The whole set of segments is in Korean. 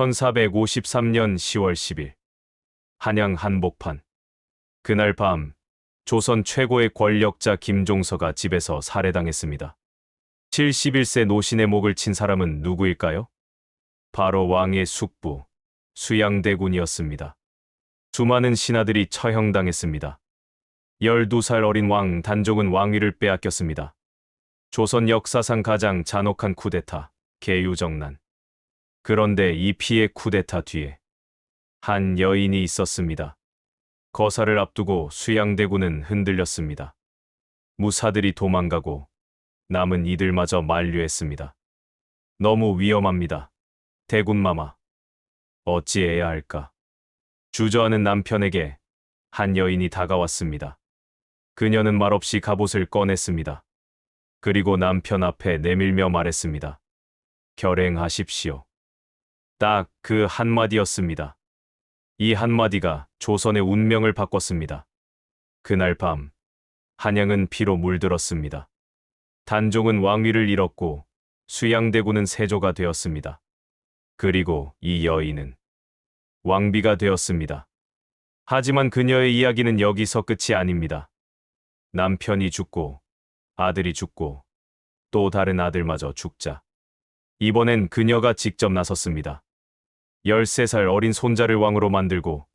1453년 10월 10일 한양 한복판 그날 밤 조선 최고의 권력자 김종서가 집에서 살해당했습니다. 71세 노신의 목을 친 사람은 누구일까요? 바로 왕의 숙부 수양대군이었습니다. 수많은 신하들이 처형당했습니다. 12살 어린 왕 단종은 왕위를 빼앗겼습니다. 조선 역사상 가장 잔혹한 쿠데타, 개유정난. 그런데 이 피해 쿠데타 뒤에 한 여인이 있었습니다. 거사를 앞두고 수양대군은 흔들렸습니다. 무사들이 도망가고 남은 이들마저 만류했습니다. 너무 위험합니다. 대군마마. 어찌해야 할까? 주저하는 남편에게 한 여인이 다가왔습니다. 그녀는 말없이 갑옷을 꺼냈습니다. 그리고 남편 앞에 내밀며 말했습니다. 결행하십시오. 딱 그 한마디였습니다. 이 한마디가 조선의 운명을 바꿨습니다. 그날 밤, 한양은 피로 물들었습니다. 단종은 왕위를 잃었고 수양대군은 세조가 되었습니다. 그리고 이 여인은 왕비가 되었습니다. 하지만 그녀의 이야기는 여기서 끝이 아닙니다. 남편이 죽고 아들이 죽고 또 다른 아들마저 죽자. 이번엔 그녀가 직접 나섰습니다. 13살 어린 손자를 왕으로 만들고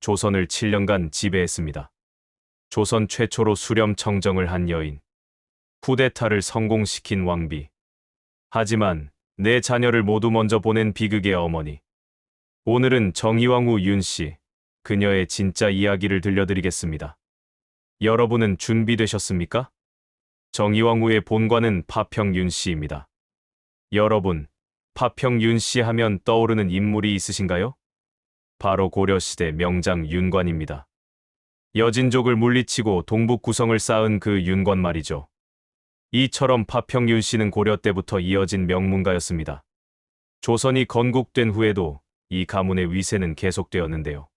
조선을 7년간 지배했습니다. 조선 최초로 수렴 청정을 한 여인. 쿠데타를 성공시킨 왕비. 하지만 내 자녀를 모두 먼저 보낸 비극의 어머니. 오늘은 정의왕후 윤씨, 그녀의 진짜 이야기를 들려드리겠습니다. 여러분은 준비되셨습니까? 정의왕후의 본관은 파평 윤씨입니다. 여러분, 파평 윤 씨 하면 떠오르는 인물이 있으신가요? 바로 고려시대 명장 윤관입니다. 여진족을 물리치고 동북 구성을 쌓은 그 윤관 말이죠. 이처럼 파평 윤 씨는 고려 때부터 이어진 명문가였습니다. 조선이 건국된 후에도 이 가문의 위세는 계속되었는데요.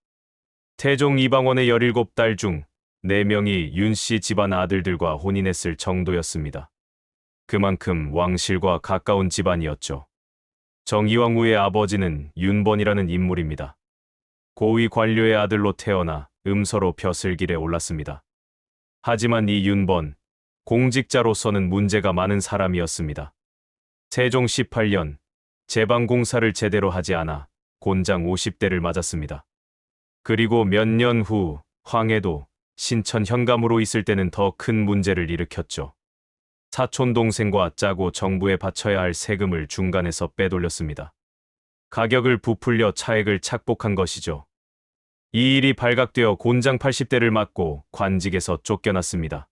태종 이방원의 17딸 중 4명이 윤 씨 집안 아들들과 혼인했을 정도였습니다. 그만큼 왕실과 가까운 집안이었죠. 정이왕후의 아버지는 윤번이라는 인물입니다. 고위 관료의 아들로 태어나 음서로 벼슬길에 올랐습니다. 하지만 이 윤번, 공직자로서는 문제가 많은 사람이었습니다. 세종 18년, 제방공사를 제대로 하지 않아 곤장 50대를 맞았습니다. 그리고 몇 년 후 황해도 신천 현감으로 있을 때는 더 큰 문제를 일으켰죠. 사촌 동생과 짜고 정부에 바쳐야 할 세금을 중간에서 빼돌렸습니다. 가격을 부풀려 차액을 착복한 것이죠. 이 일이 발각되어 곤장 80대를 맞고 관직에서 쫓겨났습니다.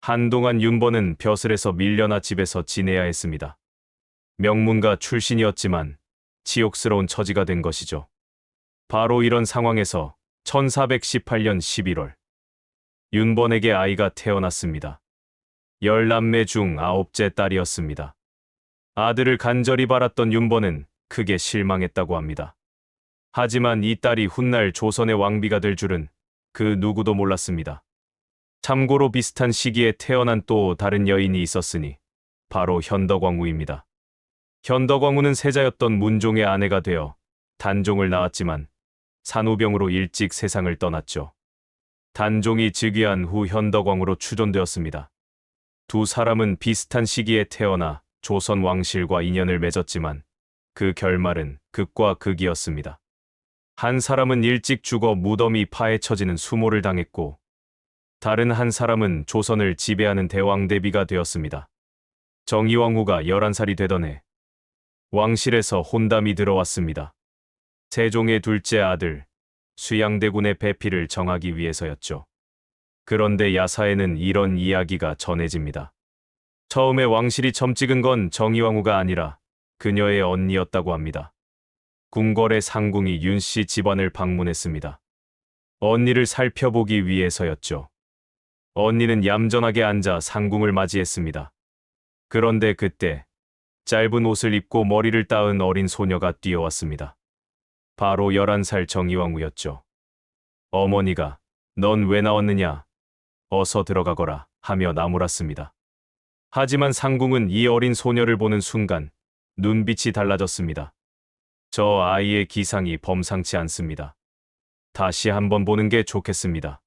한동안 윤번은 벼슬에서 밀려나 집에서 지내야 했습니다. 명문가 출신이었지만 치욕스러운 처지가 된 것이죠. 바로 이런 상황에서 1418년 11월 윤번에게 아이가 태어났습니다. 열남매 중 아홉째 딸이었습니다. 아들을 간절히 바랐던 윤번은 크게 실망했다고 합니다. 하지만 이 딸이 훗날 조선의 왕비가 될 줄은 그 누구도 몰랐습니다. 참고로 비슷한 시기에 태어난 또 다른 여인이 있었으니 바로 현덕왕후입니다. 현덕왕후는 세자였던 문종의 아내가 되어 단종을 낳았지만 산후병으로 일찍 세상을 떠났죠. 단종이 즉위한 후 현덕왕으로 추존되었습니다. 두 사람은 비슷한 시기에 태어나 조선 왕실과 인연을 맺었지만 그 결말은 극과 극이었습니다. 한 사람은 일찍 죽어 무덤이 파헤쳐지는 수모를 당했고 다른 한 사람은 조선을 지배하는 대왕 대비가 되었습니다. 정의왕후가 11살이 되던 해 왕실에서 혼담이 들어왔습니다. 세종의 둘째 아들 수양대군의 배필을 정하기 위해서였죠. 그런데 야사에는 이런 이야기가 전해집니다. 처음에 왕실이 점 찍은 건 정의왕후가 아니라 그녀의 언니였다고 합니다. 궁궐의 상궁이 윤씨 집안을 방문했습니다. 언니를 살펴보기 위해서였죠. 언니는 얌전하게 앉아 상궁을 맞이했습니다. 그런데 그때 짧은 옷을 입고 머리를 따은 어린 소녀가 뛰어왔습니다. 바로 11살 정의왕후였죠. 어머니가 넌 왜 나왔느냐? 어서 들어가거라 하며 나무랐습니다. 하지만 상궁은 이 어린 소녀를 보는 순간 눈빛이 달라졌습니다. 저 아이의 기상이 범상치 않습니다. 다시 한번 보는 게 좋겠습니다.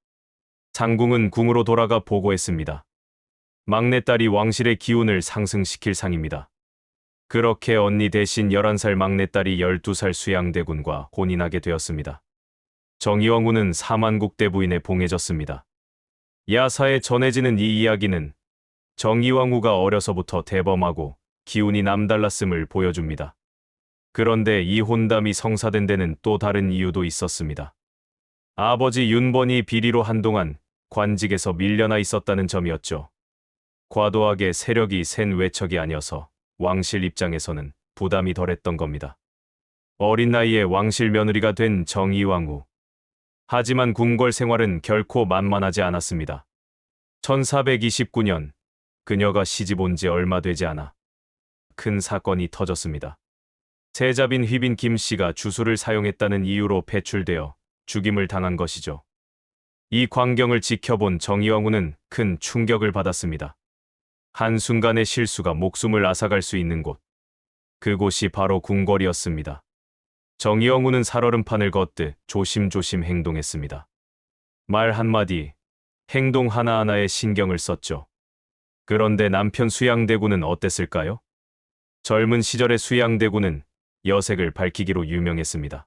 상궁은 궁으로 돌아가 보고했습니다. 막내딸이 왕실의 기운을 상승시킬 상입니다. 그렇게 언니 대신 11살 막내딸이 12살 수양대군과 혼인하게 되었습니다. 정의왕후는 사만국 대 부인에 봉해졌습니다. 야사에 전해지는 이 이야기는 정의왕후가 어려서부터 대범하고 기운이 남달랐음을 보여줍니다. 그런데 이 혼담이 성사된 데는 또 다른 이유도 있었습니다. 아버지 윤번이 비리로 한동안 관직에서 밀려나 있었다는 점이었죠. 과도하게 세력이 센 외척이 아니어서 왕실 입장에서는 부담이 덜했던 겁니다. 어린 나이에 왕실 며느리가 된 정의왕후. 하지만 궁궐 생활은 결코 만만하지 않았습니다. 1429년 그녀가 시집 온 지 얼마 되지 않아 큰 사건이 터졌습니다. 세자빈 휘빈 김 씨가 주술을 사용했다는 이유로 배출되어 죽임을 당한 것이죠. 이 광경을 지켜본 정의왕후는 큰 충격을 받았습니다. 한순간의 실수가 목숨을 앗아갈 수 있는 곳. 그곳이 바로 궁궐이었습니다. 정의영우는 살얼음판을 걷듯 조심조심 행동했습니다. 말 한마디, 행동 하나하나에 신경을 썼죠. 그런데 남편 수양대군은 어땠을까요? 젊은 시절의 수양대군은 여색을 밝히기로 유명했습니다.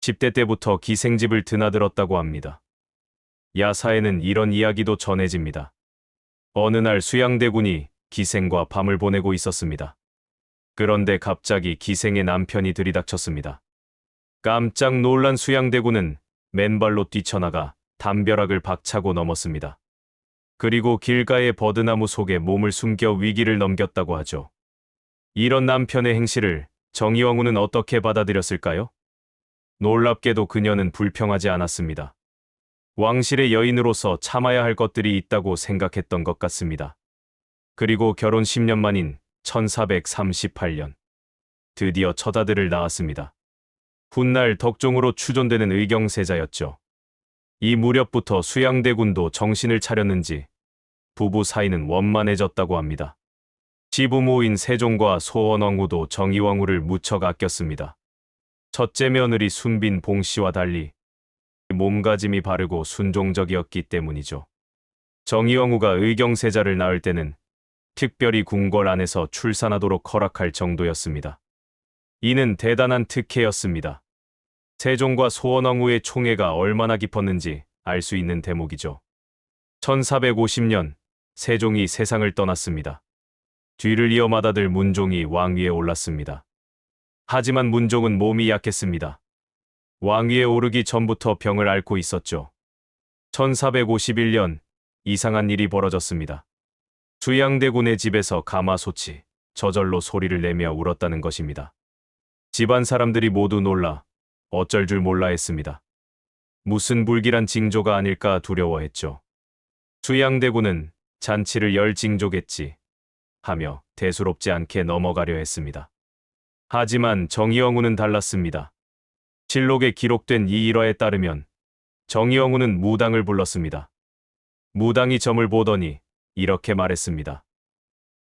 10대 때부터 기생집을 드나들었다고 합니다. 야사에는 이런 이야기도 전해집니다. 어느 날 수양대군이 기생과 밤을 보내고 있었습니다. 그런데 갑자기 기생의 남편이 들이닥쳤습니다. 깜짝 놀란 수양대군은 맨발로 뛰쳐나가 담벼락을 박차고 넘었습니다. 그리고 길가의 버드나무 속에 몸을 숨겨 위기를 넘겼다고 하죠. 이런 남편의 행실을 정의왕후는 어떻게 받아들였을까요? 놀랍게도 그녀는 불평하지 않았습니다. 왕실의 여인으로서 참아야 할 것들이 있다고 생각했던 것 같습니다. 그리고 결혼 10년 만인 1438년 드디어 첫 아들을 낳았습니다. 훗날 덕종으로 추존되는 의경세자였죠. 이 무렵부터 수양대군도 정신을 차렸는지 부부 사이는 원만해졌다고 합니다. 지부모인 세종과 소원왕후도 정의왕후를 무척 아꼈습니다. 첫째 며느리 순빈 봉씨와 달리 몸가짐이 바르고 순종적이었기 때문이죠. 정의영우가 의경세자를 낳을 때는 특별히 궁궐 안에서 출산하도록 허락할 정도였습니다. 이는 대단한 특혜였습니다. 세종과 소원왕후의 총애가 얼마나 깊었는지 알 수 있는 대목이죠. 1450년 세종이 세상을 떠났습니다. 뒤를 이어 맏아들 문종이 왕위에 올랐습니다. 하지만 문종은 몸이 약했습니다. 왕위에 오르기 전부터 병을 앓고 있었죠. 1451년 이상한 일이 벌어졌습니다. 수양대군의 집에서 가마솥이 저절로 소리를 내며 울었다는 것입니다. 집안 사람들이 모두 놀라 어쩔 줄 몰라 했습니다. 무슨 불길한 징조가 아닐까 두려워했죠. 수양대군은 잔치를 열 징조겠지 하며 대수롭지 않게 넘어가려 했습니다. 하지만 정의영우는 달랐습니다. 실록에 기록된 이 일화에 따르면 정의영우는 무당을 불렀습니다. 무당이 점을 보더니 이렇게 말했습니다.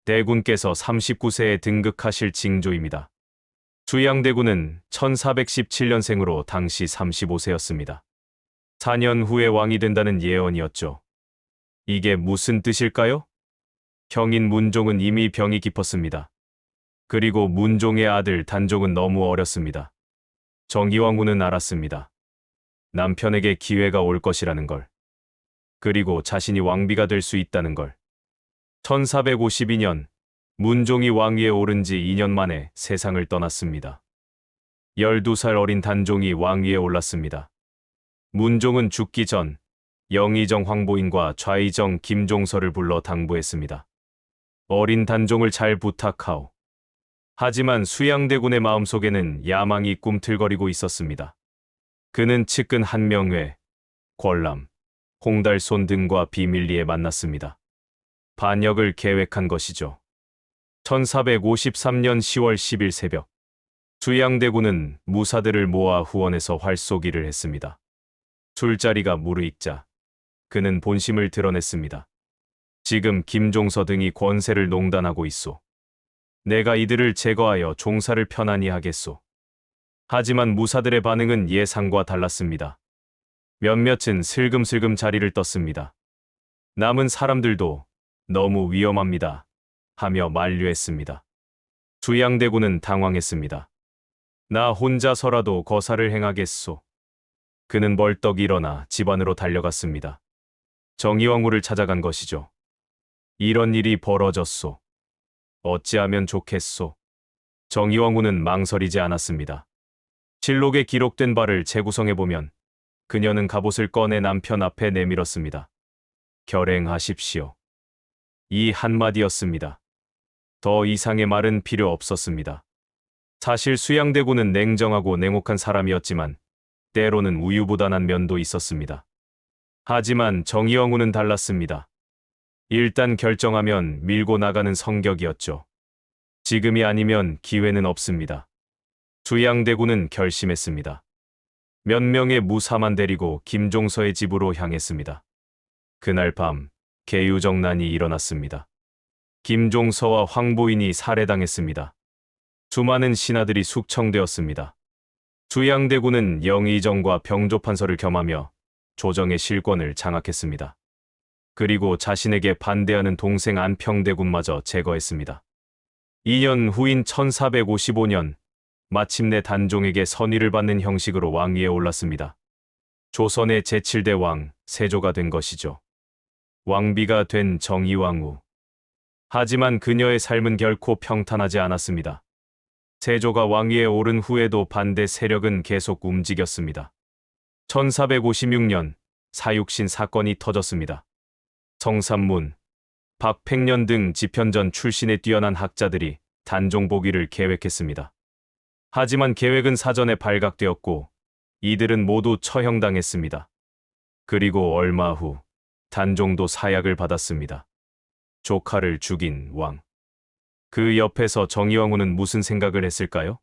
대군께서 39세에 등극하실 징조입니다. 수양대군은 1417년생으로 당시 35세였습니다. 4년 후에 왕이 된다는 예언이었죠. 이게 무슨 뜻일까요? 형인 문종은 이미 병이 깊었습니다. 그리고 문종의 아들 단종은 너무 어렸습니다. 정의왕후는 알았습니다. 남편에게 기회가 올 것이라는 걸. 그리고 자신이 왕비가 될 수 있다는 걸. 1452년 문종이 왕위에 오른 지 2년 만에 세상을 떠났습니다. 12살 어린 단종이 왕위에 올랐습니다. 문종은 죽기 전 영의정 황보인과 좌의정 김종서를 불러 당부했습니다. 어린 단종을 잘 부탁하오. 하지만 수양대군의 마음속에는 야망이 꿈틀거리고 있었습니다. 그는 측근 한명회, 권람, 홍달손 등과 비밀리에 만났습니다. 반역을 계획한 것이죠. 1453년 10월 10일 새벽, 수양대군은 무사들을 모아 후원해서 활쏘기를 했습니다. 술자리가 무르익자 그는 본심을 드러냈습니다. 지금 김종서 등이 권세를 농단하고 있소. 내가 이들을 제거하여 종사를 편안히 하겠소. 하지만 무사들의 반응은 예상과 달랐습니다. 몇몇은 슬금슬금 자리를 떴습니다. 남은 사람들도 너무 위험합니다. 하며 만류했습니다. 주양대군은 당황했습니다. 나 혼자서라도 거사를 행하겠소. 그는 벌떡 일어나 집안으로 달려갔습니다. 정의왕후를 찾아간 것이죠. 이런 일이 벌어졌소. 어찌하면 좋겠소. 정의왕후는 망설이지 않았습니다. 실록에 기록된 바를 재구성해보면 그녀는 갑옷을 꺼내 남편 앞에 내밀었습니다. 결행하십시오. 이 한마디였습니다. 더 이상의 말은 필요 없었습니다. 사실 수양대군은 냉정하고 냉혹한 사람이었지만 때로는 우유부단한 면도 있었습니다. 하지만 정의영우는 달랐습니다. 일단 결정하면 밀고 나가는 성격이었죠. 지금이 아니면 기회는 없습니다. 수양대군은 결심했습니다. 몇 명의 무사만 데리고 김종서의 집으로 향했습니다. 그날 밤 개유정난이 일어났습니다. 김종서와 황보인이 살해당했습니다. 수많은 신하들이 숙청되었습니다. 수양대군은 영의정과 병조판서를 겸하며 조정의 실권을 장악했습니다. 그리고 자신에게 반대하는 동생 안평대군마저 제거했습니다. 2년 후인 1455년 마침내 단종에게 선의를 받는 형식으로 왕위에 올랐습니다. 조선의 제7대 왕 세조가 된 것이죠. 왕비가 된 정의왕후. 하지만 그녀의 삶은 결코 평탄하지 않았습니다. 세조가 왕위에 오른 후에도 반대 세력은 계속 움직였습니다. 1456년 사육신 사건이 터졌습니다. 성삼문, 박팽년 등 지편전 출신의 뛰어난 학자들이 단종 복위를 계획했습니다. 하지만 계획은 사전에 발각되었고 이들은 모두 처형당했습니다. 그리고 얼마 후 단종도 사약을 받았습니다. 조카를 죽인 왕. 그 옆에서 정의왕후는 무슨 생각을 했을까요?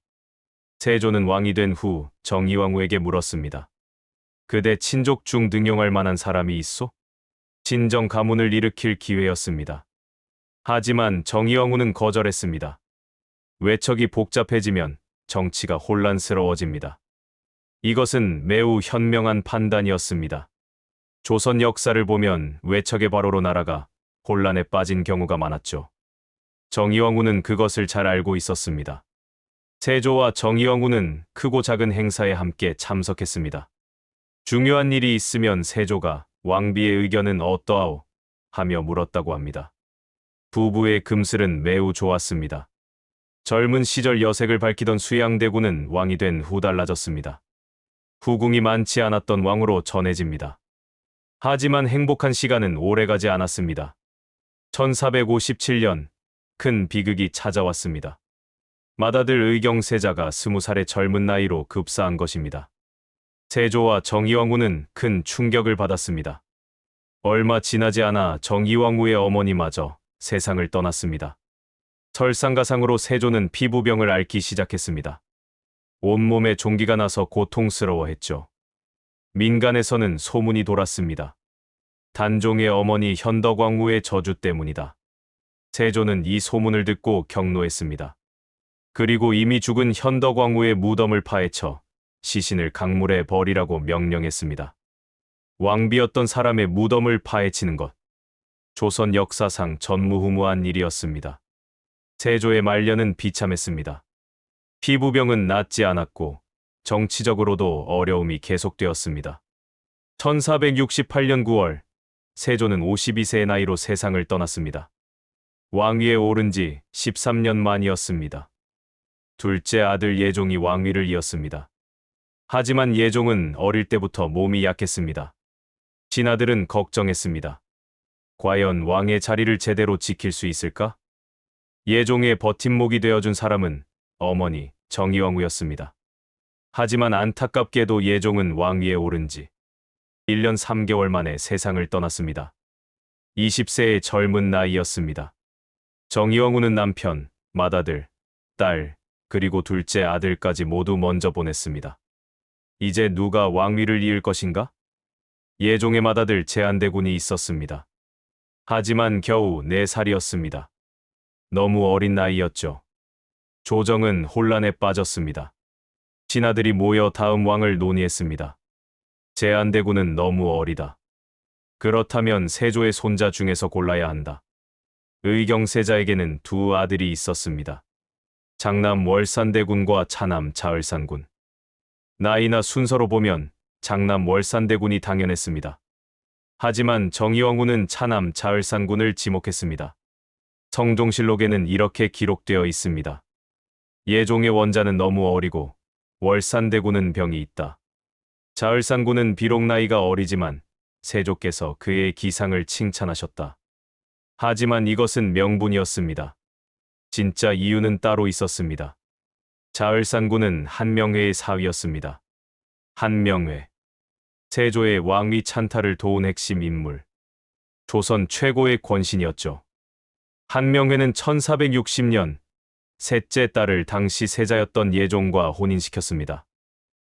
세조는 왕이 된 후 정의왕후에게 물었습니다. 그대 친족 중 등용할 만한 사람이 있소? 진정 가문을 일으킬 기회였습니다. 하지만 정의왕후는 거절했습니다. 외척이 복잡해지면 정치가 혼란스러워집니다. 이것은 매우 현명한 판단이었습니다. 조선 역사를 보면 외척의 바로로 나라가 혼란에 빠진 경우가 많았죠. 정의왕후는 그것을 잘 알고 있었습니다. 세조와 정의왕후는 크고 작은 행사에 함께 참석했습니다. 중요한 일이 있으면 세조가 왕비의 의견은 어떠하오? 하며 물었다고 합니다. 부부의 금슬은 매우 좋았습니다. 젊은 시절 여색을 밝히던 수양대군은 왕이 된 후 달라졌습니다. 후궁이 많지 않았던 왕으로 전해집니다. 하지만 행복한 시간은 오래가지 않았습니다. 1457년 큰 비극이 찾아왔습니다. 맏아들 의경세자가 스무 살의 젊은 나이로 급사한 것입니다. 세조와 정의왕후는 큰 충격을 받았습니다. 얼마 지나지 않아 정의왕후의 어머니마저 세상을 떠났습니다. 설상가상으로 세조는 피부병을 앓기 시작했습니다. 온몸에 종기가 나서 고통스러워했죠. 민간에서는 소문이 돌았습니다. 단종의 어머니 현덕왕후의 저주 때문이다. 세조는 이 소문을 듣고 경노했습니다. 그리고 이미 죽은 현덕왕후의 무덤을 파헤쳐 시신을 강물에 버리라고 명령했습니다. 왕비였던 사람의 무덤을 파헤치는 것. 조선 역사상 전무후무한 일이었습니다. 세조의 말년은 비참했습니다. 피부병은 낫지 않았고 정치적으로도 어려움이 계속되었습니다. 1468년 9월 세조는 52세의 나이로 세상을 떠났습니다. 왕위에 오른 지 13년 만이었습니다. 둘째 아들 예종이 왕위를 이었습니다. 하지만 예종은 어릴 때부터 몸이 약했습니다. 신하들은 걱정했습니다. 과연 왕의 자리를 제대로 지킬 수 있을까? 예종의 버팀목이 되어준 사람은 어머니 정의왕후였습니다. 하지만 안타깝게도 예종은 왕위에 오른 지 1년 3개월 만에 세상을 떠났습니다. 20세의 젊은 나이였습니다. 정의왕후는 남편, 맏아들, 딸, 그리고 둘째 아들까지 모두 먼저 보냈습니다. 이제 누가 왕위를 이을 것인가? 예종의 맏아들 제한대군이 있었습니다. 하지만 겨우 4살이었습니다. 너무 어린 나이였죠. 조정은 혼란에 빠졌습니다. 신하들이 모여 다음 왕을 논의했습니다. 제안대군은 너무 어리다. 그렇다면 세조의 손자 중에서 골라야 한다. 의경세자에게는 두 아들이 있었습니다. 장남 월산대군과 차남 자을산군. 나이나 순서로 보면 장남 월산대군이 당연했습니다. 하지만 정의왕후는 차남 자을산군을 지목했습니다. 성종실록에는 이렇게 기록되어 있습니다. 예종의 원자는 너무 어리고 월산대군은 병이 있다. 자을산군은 비록 나이가 어리지만 세조께서 그의 기상을 칭찬하셨다. 하지만 이것은 명분이었습니다. 진짜 이유는 따로 있었습니다. 자을산군은 한명회의 사위였습니다. 한명회. 세조의 왕위 찬탈을 도운 핵심 인물. 조선 최고의 권신이었죠. 한명회는 1460년 셋째 딸을 당시 세자였던 예종과 혼인시켰습니다.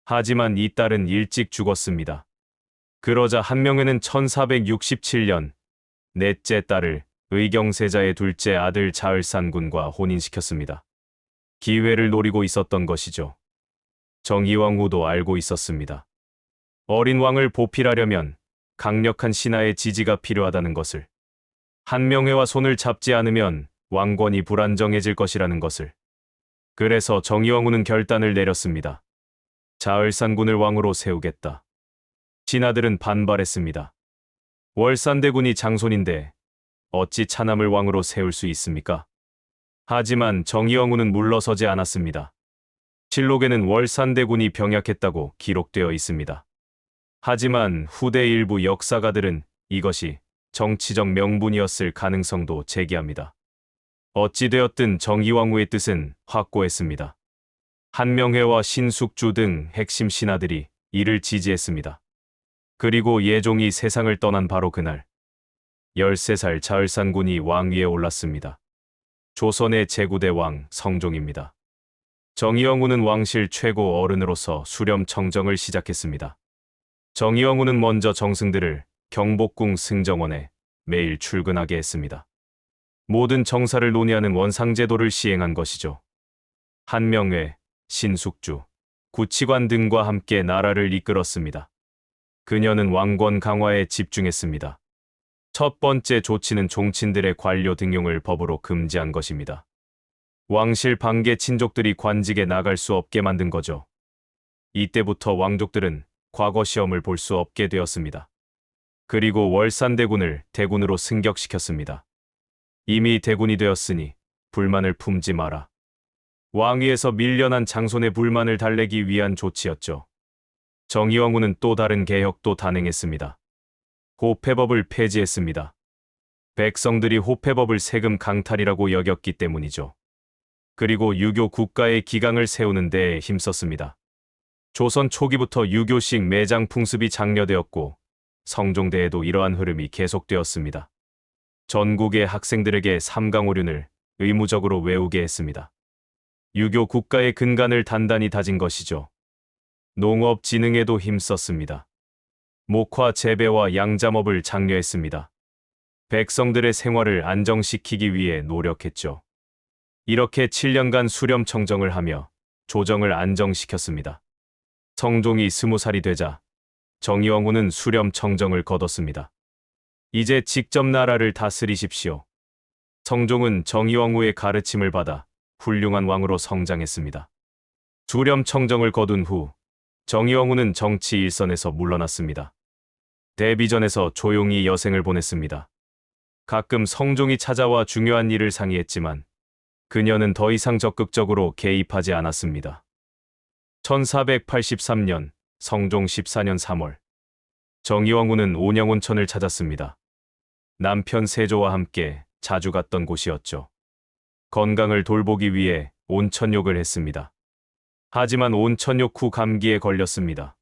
하지만 이 딸은 일찍 죽었습니다. 그러자 한명회는 1467년 넷째 딸을 의경세자의 둘째 아들 자을산군과 혼인시켰습니다. 기회를 노리고 있었던 것이죠. 정의왕후도 알고 있었습니다. 어린 왕을 보필하려면 강력한 신하의 지지가 필요하다는 것을. 한명회와 손을 잡지 않으면 왕권이 불안정해질 것이라는 것을. 그래서 정의왕후는 결단을 내렸습니다. 자을산군을 왕으로 세우겠다. 신하들은 반발했습니다. 월산대군이 장손인데 어찌 차남을 왕으로 세울 수 있습니까? 하지만 정의왕후는 물러서지 않았습니다. 실록에는 월산대군이 병약했다고 기록되어 있습니다. 하지만 후대 일부 역사가들은 이것이 정치적 명분이었을 가능성도 제기합니다. 어찌되었든 정의왕후의 뜻은 확고했습니다. 한명회와 신숙주 등 핵심 신하들이 이를 지지했습니다. 그리고 예종이 세상을 떠난 바로 그날 13살 자을산군이 왕위에 올랐습니다. 조선의 제구대 왕 성종입니다. 정의영후는 왕실 최고 어른으로서 수렴 청정을 시작했습니다. 정의영후는 먼저 정승들을 경복궁 승정원에 매일 출근하게 했습니다. 모든 정사를 논의하는 원상제도를 시행한 것이죠. 한명회, 신숙주, 구치관 등과 함께 나라를 이끌었습니다. 그녀는 왕권 강화에 집중했습니다. 첫 번째 조치는 종친들의 관료 등용을 법으로 금지한 것입니다. 왕실 반계 친족들이 관직에 나갈 수 없게 만든 거죠. 이때부터 왕족들은 과거 시험을 볼 수 없게 되었습니다. 그리고 월산대군을 대군으로 승격시켰습니다. 이미 대군이 되었으니 불만을 품지 마라. 왕위에서 밀려난 장손의 불만을 달래기 위한 조치였죠. 정의왕후는 또 다른 개혁도 단행했습니다. 호패법을 폐지했습니다. 백성들이 호패법을 세금 강탈이라고 여겼기 때문이죠. 그리고 유교 국가의 기강을 세우는 데 힘썼습니다. 조선 초기부터 유교식 매장 풍습이 장려되었고 성종대에도 이러한 흐름이 계속되었습니다. 전국의 학생들에게 삼강오륜을 의무적으로 외우게 했습니다. 유교 국가의 근간을 단단히 다진 것이죠. 농업 진흥에도 힘썼습니다. 목화 재배와 양잠업을 장려했습니다. 백성들의 생활을 안정시키기 위해 노력했죠. 이렇게 7년간 수렴 청정을 하며 조정을 안정시켰습니다. 성종이 스무 살이 되자 정의왕후는 수렴 청정을 거뒀습니다. 이제 직접 나라를 다스리십시오. 성종은 정의왕후의 가르침을 받아 훌륭한 왕으로 성장했습니다. 수렴 청정을 거둔 후 정의왕후는 정치 일선에서 물러났습니다. 데뷔전에서 조용히 여생을 보냈습니다. 가끔 성종이 찾아와 중요한 일을 상의했지만 그녀는 더 이상 적극적으로 개입하지 않았습니다. 1483년 성종 14년 3월 정의왕후는 온양온천을 찾았습니다. 남편 세조와 함께 자주 갔던 곳이었죠. 건강을 돌보기 위해 온천욕을 했습니다. 하지만 온천욕 후 감기에 걸렸습니다.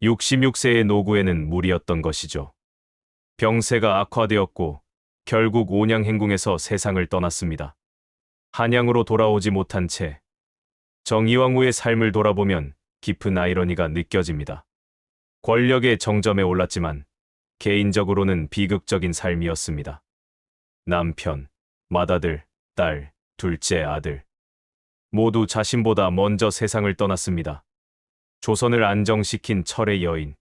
66세의 노구에는 무리였던 것이죠. 병세가 악화되었고 결국 온양 행궁에서 세상을 떠났습니다. 한양으로 돌아오지 못한 채 정의왕후의 삶을 돌아보면 깊은 아이러니가 느껴집니다. 권력의 정점에 올랐지만 개인적으로는 비극적인 삶이었습니다. 남편, 맏아들, 딸, 둘째 아들. 모두 자신보다 먼저 세상을 떠났습니다. 조선을 안정시킨 철의 여인.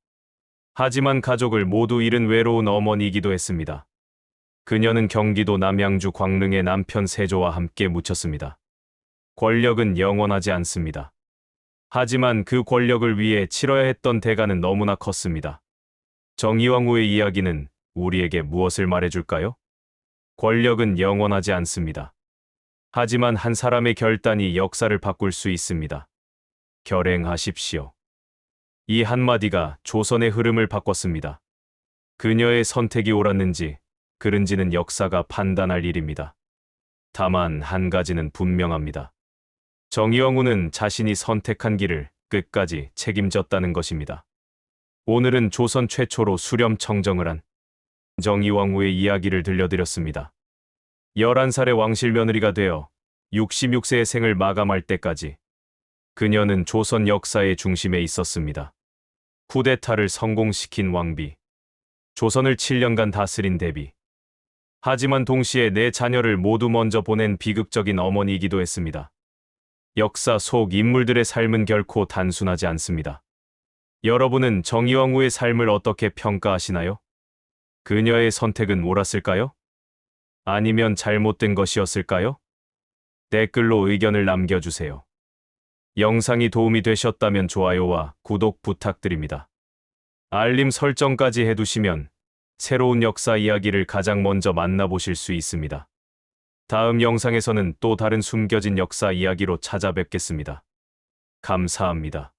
하지만 가족을 모두 잃은 외로운 어머니이기도 했습니다. 그녀는 경기도 남양주 광릉의 남편 세조와 함께 묻혔습니다. 권력은 영원하지 않습니다. 하지만 그 권력을 위해 치러야 했던 대가는 너무나 컸습니다. 정의왕후의 이야기는 우리에게 무엇을 말해줄까요? 권력은 영원하지 않습니다. 하지만 한 사람의 결단이 역사를 바꿀 수 있습니다. 결행하십시오. 이 한마디가 조선의 흐름을 바꿨습니다. 그녀의 선택이 옳았는지, 그른지는 역사가 판단할 일입니다. 다만 한 가지는 분명합니다. 정의영우는 자신이 선택한 길을 끝까지 책임졌다는 것입니다. 오늘은 조선 최초로 수렴 청정을 한 정의왕후의 이야기를 들려드렸습니다. 11살의 왕실 며느리가 되어 66세의 생을 마감할 때까지 그녀는 조선 역사의 중심에 있었습니다. 쿠데타를 성공시킨 왕비, 조선을 7년간 다스린 대비. 하지만 동시에 내 자녀를 모두 먼저 보낸 비극적인 어머니이기도 했습니다. 역사 속 인물들의 삶은 결코 단순하지 않습니다. 여러분은 정의왕후의 삶을 어떻게 평가하시나요? 그녀의 선택은 옳았을까요? 아니면 잘못된 것이었을까요? 댓글로 의견을 남겨주세요. 영상이 도움이 되셨다면 좋아요와 구독 부탁드립니다. 알림 설정까지 해두시면 새로운 역사 이야기를 가장 먼저 만나보실 수 있습니다. 다음 영상에서는 또 다른 숨겨진 역사 이야기로 찾아뵙겠습니다. 감사합니다.